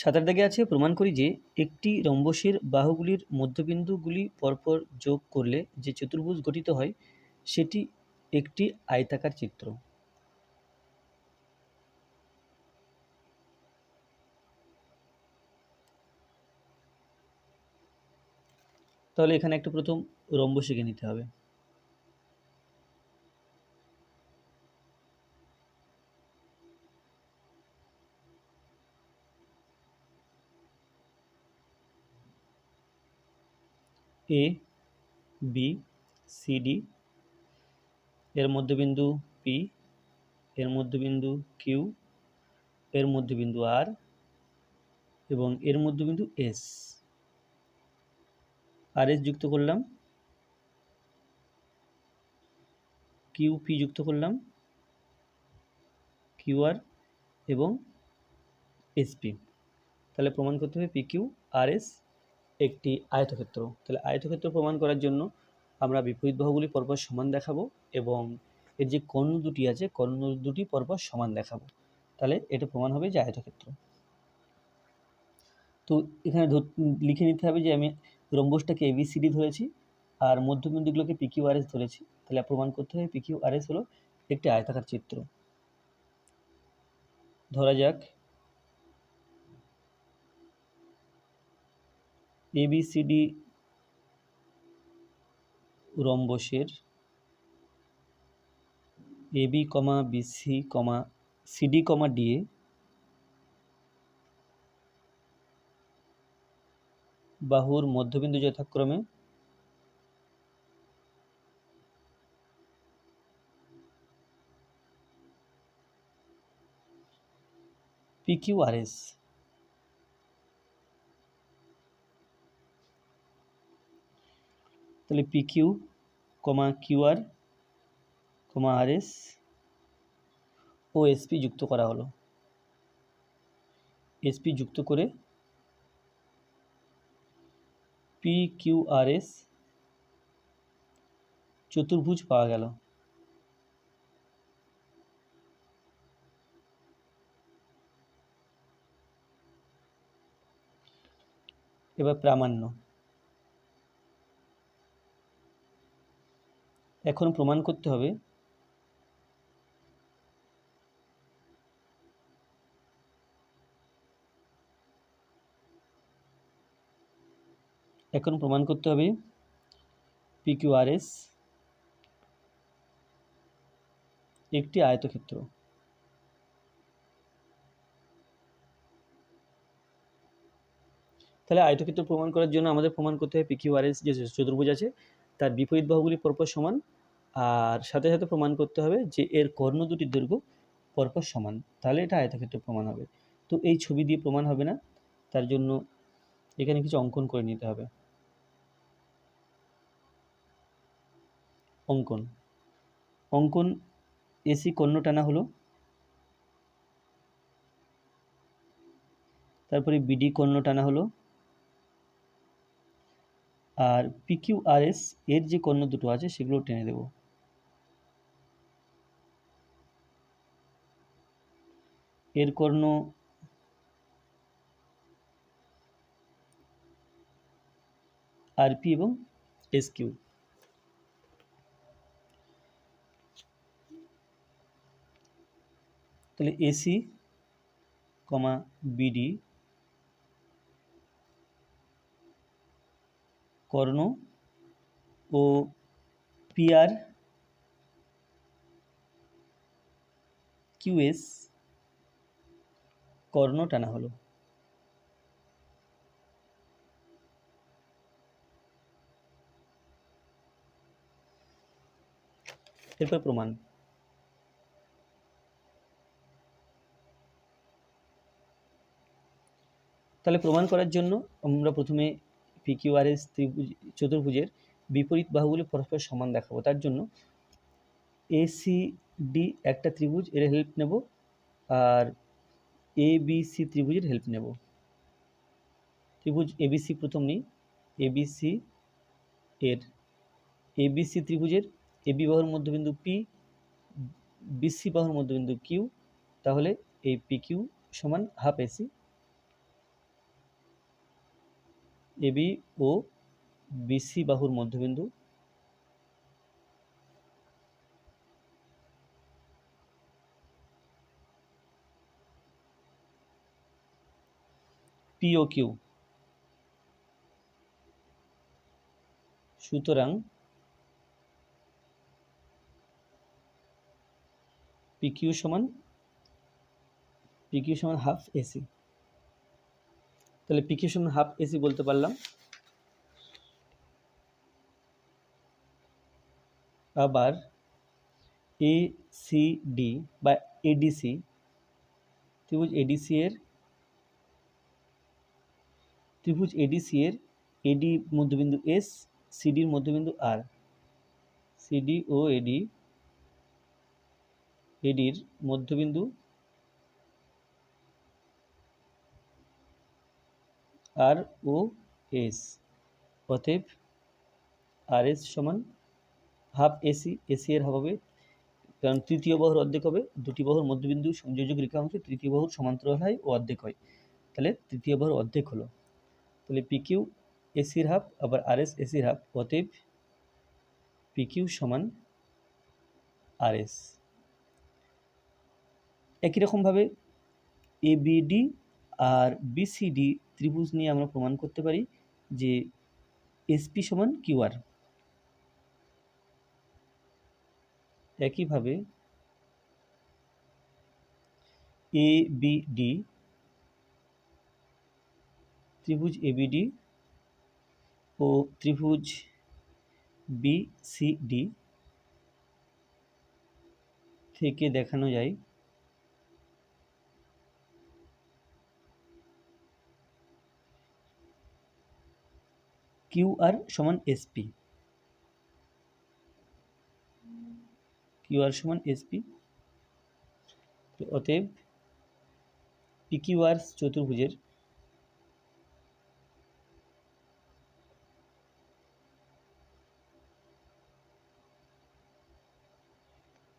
সাঁতার দাগে আছে প্রমাণ করি যে একটি রম্বসের বাহুগুলির মধ্যবিন্দুগুলি পরপর যোগ করলে যে চতুর্ভুজ গঠিত হয়, সেটি একটি আয়তাকার চিত্র। তাহলে এখানে একটা প্রথম রম্বস এঁকে নিতে হবে। এ বি সি ডি এর মধ্যবিন্দু পি এর মধ্যবিন্দু কিউ এর মধ্যবিন্দু আর এবং এর মধ্যবিন্দু এস আর এস যুক্ত করলাম। কিউ পি যুক্ত করলাম। কিউ আর এবং এসপি তাহলে প্রমাণ করতে হবে পি কিউ আর এস একটি আয়তক্ষেত্র। তাহলে আয়তক্ষেত্র প্রমাণ করার জন্য আমরা বিপরীত বাহুগুলি পরপর সমান দেখাবো এবং এর যে কর্ণ দুটি আছে, কর্ণ দুটি পরপর সমান দেখাবো। তাহলে এটা প্রমাণ হবে যে আয়তক্ষেত্র। তো এখানে লিখে নিতে হবে যে আমি রম্বসটাকে এবিসিডি ধরেছি আর মধ্যবিন্দুগুলোকে পিকিউ আর এস ধরেছি। তাহলে প্রমাণ করতে হবে পিকিউ আর এস হলো একটি আয়তাকার চিত্র। ধরা যাক ABCD রম্বসের AB comma BC comma CD comma DA বাহুর মধ্যবিন্দু যথাক্রমে পিকিউআরএস তাহলে P Q comma QR comma R S ও এসপি যুক্ত করা হলো। এসপি যুক্ত করে পি কিউ আর এস চতুর্ভুজ পাওয়া গেল। এবার প্রামাণ্য। এখন প্রমাণ করতে হবে। এখন প্রমাণ করতে হবে পিকিউআরএস একটি আয়তক্ষেত্র। তাহলে আয়তক্ষেত্র প্রমাণ করার জন্য আমাদের প্রমাণ করতে হবে পিকিউআরএস যে চতুর্ভুজ আছে তার বিপরীত বাহুগুলি পরপর সমান, আর সাথে সাথে প্রমাণ করতে হবে যে এর কর্ণ দুটির দৈর্ঘ্য পরপর সমান। তাহলে এটা আয়তক্ষেত্র প্রমাণ হবে। তো এই ছবি দিয়ে প্রমাণ হবে না, তার জন্য এখানে কিছু অঙ্কন করে নিতে হবে। অঙ্কন। অঙ্কন, এসি কর্ণ টানা হলো। তারপরে বিডি কর্ণ টানা হলো। আর পিকিউ আর এস এর যে কর্ণ দুটো আছে সেগুলো টেনে দেব। এর কর্ণ আরপি এবং এস কিউ তাহলে এসি কমা বিডি কর্ণ ও পিআর কিউএস কর্ণ টানা হলো। এরপর প্রমাণ। তাহলে প্রমাণ করার জন্য আমরা প্রথমে পিকিউআরএস ত্রিভুজ, চতুর্ভুজের বিপরীত বাহুগুলি পরস্পর সমান দেখাবো। তার জন্য এসিডি একটা ত্রিভুজ, এর হেল্প নেব, আর এ বি সি ত্রিভুজের হেল্প নেব। ত্রিভুজ এবিসি প্রথম নিই। এবিসি এর এবিসি ত্রিভুজের এবি বাহুর মধ্যবিন্দু পি বিসি বাহুর মধ্যবিন্দু কিউ তাহলে এই পি কিউ সমান হাফ এসি এবি ও বিসি বাহুর মধ্যবিন্দু। পি ও কিউ সুতরাং পি কিউ সমান পি কিউ সমান হাফ এসি তাহলে পি কিউ সমান হাফ এসি বলতে পারলাম। আবার এ সি ডি বা এডিসি ত্রিভুজ এডিসি এর, ত্রিভুজ এডিসি এর এডি মধ্যবিন্দু এস সিডির মধ্যবিন্দু আর সিডি ও এডি এডির মধ্যবিন্দু আর ও এস। অতএব আর এস সমান হাফ এসি এসি এর হাফ হবে। কারণ তৃতীয় বাহুর অর্ধেক হবে, দুটি বাহুর মধ্যবিন্দু সংযোজক রেখা অংশে তৃতীয় বাহুর সমান্তরাল হয়, ও অর্ধেক হয়। তাহলে তৃতীয় বাহুর অর্ধেক হলো। তাহলে পি কিউ এসির হাফ আবার আর এস এসির হাফ অতএব পি কিউ সমান আর এস একই রকমভাবে এবিডি আর বিসিডি ত্রিভুজ নিয়ে আমরা প্রমাণ করতে পারি যে এসপি সমান কিউআর একইভাবে এ বিডি ত্রিভুজ এবিডি ও ত্রিভুজ বিসিডি থেকে দেখানো যায় কিউআর সমান এসপি কিউআর সমান এসপি অতএব পিকিউআর চতুর্ভুজের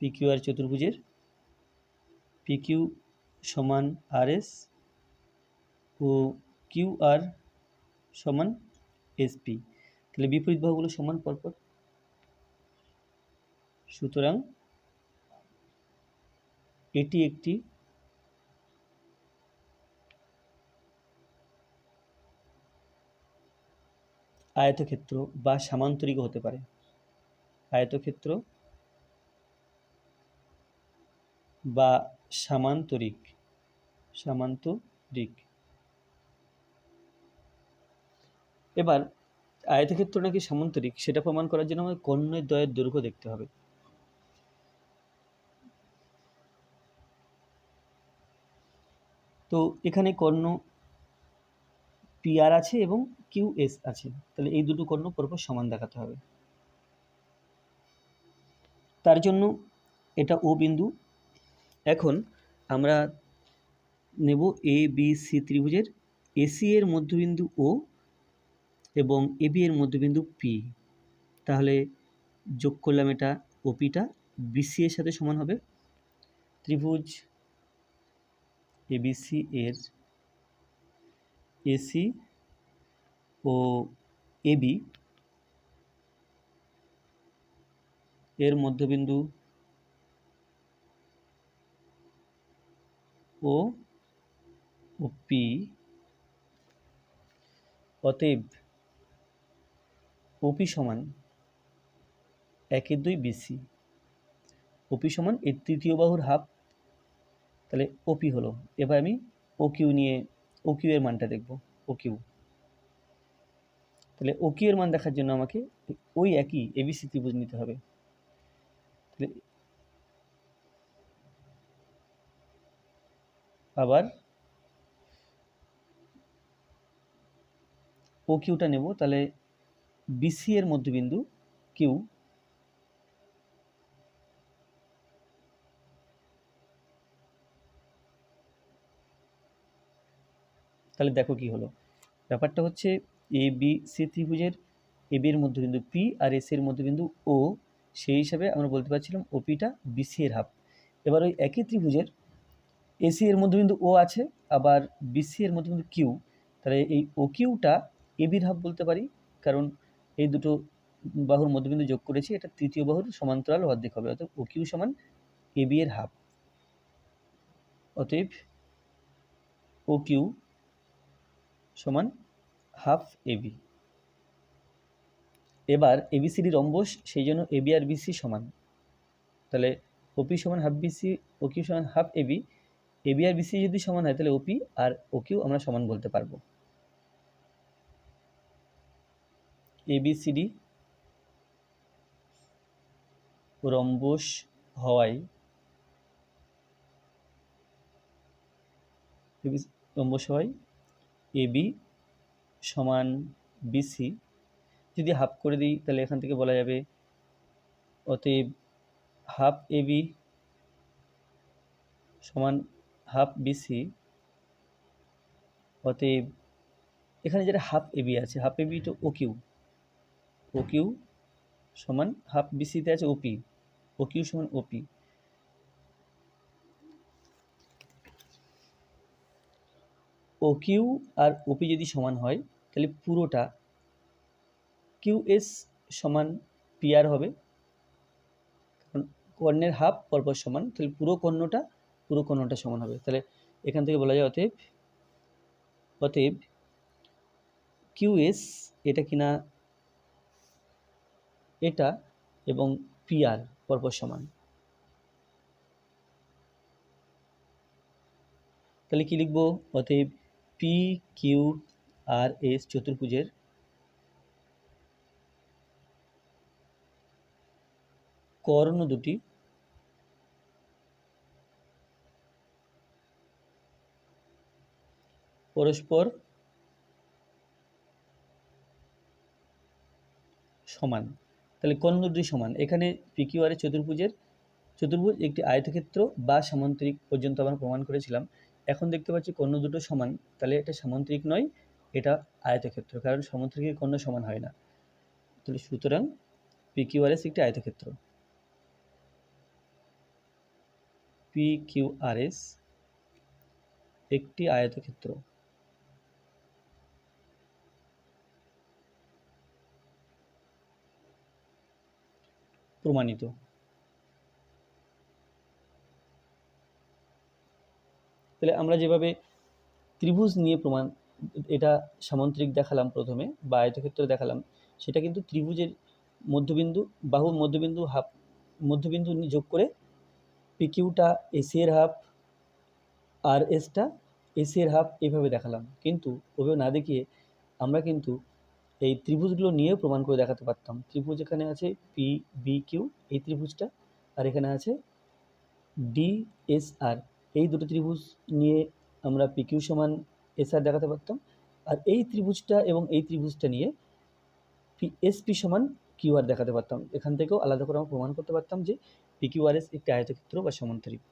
পিকিউআর চতুর্ভুজের পিকিউ সমান আরএস ও কিউআর সমান এসপি তাহলে বিপরীত বাহুগুলো সমান পরপর। সুতরাং এটি একটি আয়তক্ষেত্র বা সামান্তরিক হতে পারে। আয়তক্ষেত্র বা সামান্তরিক সামান্তরিক। এবার আয়তক্ষেত্র নাকি সামান্তরিক, সেটা প্রমাণ করার জন্য আমাদের কর্ণের দ্বয়ের দৈর্ঘ্য দেখতে হবে। তো এখানে কর্ণ পিআর আছে এবং কিউ এস আছে। তাহলে এই দুটো কর্ণ পরপর সমান দেখাতে হবে। তার জন্য এটা ও বিন্দু। এখন আমরা নেব এ বি সি ত্রিভুজের এসি এর মধ্যবিন্দু ও এবং এবি এর মধ্যবিন্দু পি তাহলে যোগ করলাম এটা ওপিটা বিসি এর সাথে সমান হবে। ত্রিভুজ এবিসি এর এসি ও এবি এর মধ্যবিন্দু ও পি অতএব ওপি সমান একের দুই বিসি। ওপি সমান এর তৃতীয় বাহুর হাফ। তাহলে ওপি হলো। এবার আমি ও কিউ নিয়ে ও এর মানটা দেখব, ও কিউ। তাহলে ও এর মান দেখার জন্য আমাকে ওই একই এবিসি ত্রিভুজ নিতে হবে। তাহলে আবার ও কিউটা নেব, তাহলে বিসি এর মধ্যবিন্দু কিউ তাহলে দেখো কি হলো? ব্যাপারটা হচ্ছে এ বি সি ত্রিভুজের এ বি এর মধ্যবিন্দু পি আর এস এর মধ্যবিন্দু ও সেই হিসাবে আমরা বলতে পারছিলাম ওপিটা বিসি এর হাফ। এবার ওই একই ত্রিভুজের এসি এর মধ্যবিন্দু ও আছে, আবার বিসি এর মধ্যবিন্দু কিউ তাহলে এই ও কিউটা এবির হাফ বলতে পারি, কারণ এই দুটো বাহুর মধ্যবিন্দু যোগ করেছি, এটা তৃতীয় বাহুর সমান্তরাল অর্ধেক হবে, অর্থাৎ ও কিউ সমান এ বি এর হাফ। অতএব ও কিউ সমান হাফ এবি এবার এবিসিডি রম্বস সেই জন্য এবি আর বিসি সমান। তাহলে ওপি সমান হাফ বিসি ও কিউ সমান হাফ এবি এবি আর বিসি যদি সমান হয়, তাহলে ওপি আর ও কিউ আমরা সমান বলতে পারব। এবিসিডি রম্বস হওয়ায় রম্বস হওয়ায় এবি সমান বিসি যদি হাফ করে দিই, তাহলে এখান থেকে বলা যাবে, অতএব হাফ এবি সমান হাফ বিসি অতএব এখানে যেটা হাফ এবি আছে হাফ এবি তো ও কিউ ও কিউ সমান হাফ বিসিতে আছে ওপি ও কিউ সমান ওপি ও কিউ আর ওপি যদি সমান হয়, তাহলে পুরোটা কিউ এস সমান পিআর হবে। কারণ কর্ণের হাফ পরপর সমান, তাহলে পুরো কর্ণটা পুরো কর্ণটা সমান হবে। তাহলে এখান থেকে বলা যায় অতএব অতএব কিউ এস এটা কিনা এটা এবং পিআর পরপর সমান। তাহলে কি লিখব? অতএব পি কিউ আর এস চতুর্ভুজের কর্ণ দুটি পরস্পর সমান। তাহলে কর্ণ দুটি সমান? এখানে পিকিউআর চতুর্ভুজের চতুর্ভুজ একটি আয়তক্ষেত্র বা সামান্তরিক পর্যন্ত আমরা প্রমাণ করেছিলাম। এখন দেখতে পাচ্ছি কর্ণ দুটো সমান? তাহলে এটা সামান্তরিক নয়, এটা আয়তক্ষেত্র, কারণ সামান্তরিকের কর্ণ সমান হয় না। তাহলে সুতরাং পিকিউআরএস একটি আয়তক্ষেত্র। পিকিউআরএস একটি আয়তক্ষেত্র। প্রমাণিত। তাহলে আমরা যেভাবে ত্রিভুজ নিয়ে প্রমাণ, এটা সামান্তরিক দেখালাম প্রথমে, বা আয়তক্ষেত্র দেখালাম, সেটা কিন্তু ত্রিভুজের মধ্যবিন্দু বাহুর মধ্যবিন্দু, হাফ মধ্যবিন্দু যোগ করে পিকিউটা এসি এর হাফ আর এসটা এসি এর হাফ এভাবে দেখালাম। কিন্তু ওভাবে না দেখিয়ে আমরা কিন্তু এই ত্রিভুজগুলো নিয়েও প্রমাণ করে দেখাতে পারতাম। ত্রিভুজ এখানে আছে পি বি কিউ এই ত্রিভুজটা। আর এখানে আছে ডি এস আর এই দুটো ত্রিভুজ নিয়ে আমরা পি কিউ সমান এস আর দেখাতে পারতাম। আর এই ত্রিভুজটা এবং এই ত্রিভুজটা নিয়ে পি এস পি সমান কিউ আর দেখাতে পারতাম। এখান থেকেও আলাদা করে আমরা প্রমাণ করতে পারতাম যে পি কিউ আর এস একটি আয়তক্ষেত্র বা সমান্তরিক।